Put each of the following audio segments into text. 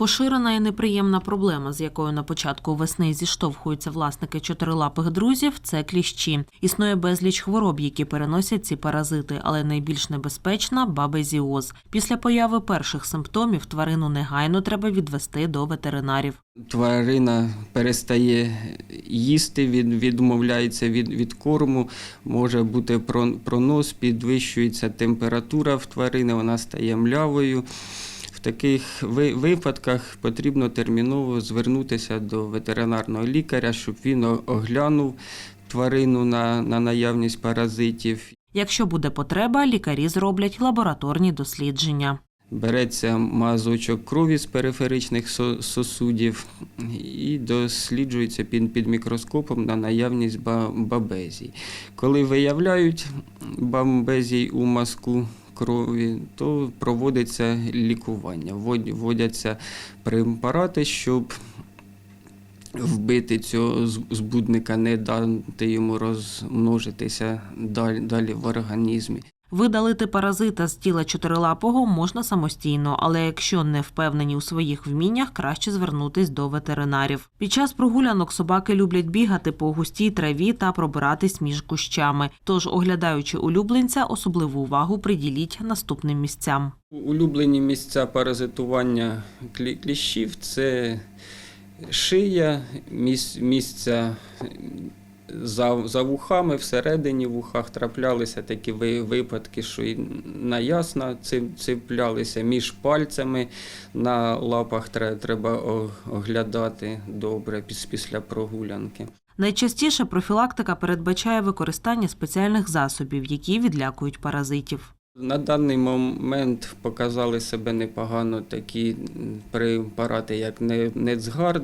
Поширена і неприємна проблема, з якою на початку весни зіштовхуються власники чотирилапих друзів, це кліщі. Існує безліч хвороб, які переносять ці паразити, але найбільш небезпечна бабезіоз. Після появи перших симптомів тварину негайно треба відвести до ветеринарів. Тварина перестає їсти, від, відмовляється від, корму, може бути про- пронос, підвищується температура в тварини, вона стає млявою. Таких ви- випадках потрібно терміново звернутися до ветеринарного лікаря, щоб він оглянув тварину на, на наявність паразитів Якщо буде потреба, лікарі зроблять лабораторні дослідження. Береться мазочок крові з периферичних со- сосудів і досліджується під, під мікроскопом на наявність ба- бабезій. Коли виявляють бабезій у мазку крові, то проводиться лікування. Вводяться препарати, щоб вбити цього збудника, не дати йому розмножитися далі, в організмі. Видалити паразита з тіла чотирилапого можна самостійно, але якщо не впевнені у своїх вміннях, краще звернутись до ветеринарів. Під час прогулянок собаки люблять бігати по густій траві та пробиратись між кущами. Тож, оглядаючи улюбленця, особливу увагу приділіть наступним місцям. Улюблені місця паразитування клі- кліщів це шия, міс- місця за, за вухами, всередині вухах траплялися такі ви- випадки, що і на ясна цеплялися між пальцями на лапах Треба треба оглядати добре піс- після прогулянки. Найчастіше профілактика передбачає використання спеціальних засобів, які відлякують паразитів. На даний момент показали себе непогано такі препарати, як Нецгард,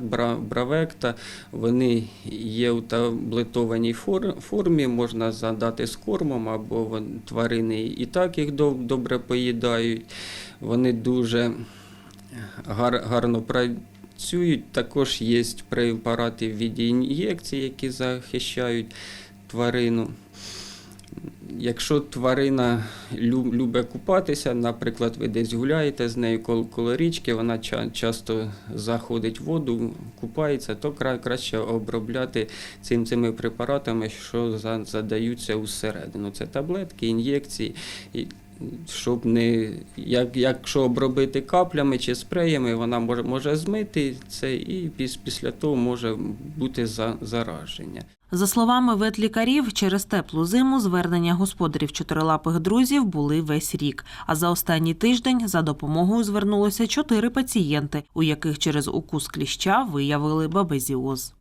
Бравекта. Вони є у таблетованій формі, можна задати з кормом, або тварини і так їх добре поїдають. Вони дуже гарно працюють. Також є препарати в віді ін'єкцій, які захищають тварину. Якщо тварина лю- любить купатися, наприклад, ви десь гуляєте з нею коло коло річки, вона ча- часто заходить в воду, купається, то кра- краще обробляти цим, цими препаратами, що за- задаються усередину. Це таблетки, ін'єкції. Щоб не як, якщо обробити каплями чи спреями, вона може, може змити це і піс- після того може бути за, зараження. За словами ветлікарів, через теплу зиму звернення господарів чотирилапих друзів були весь рік. А за останній тиждень за допомогою звернулося чотири пацієнти, у яких через укус кліща виявили бабезіоз.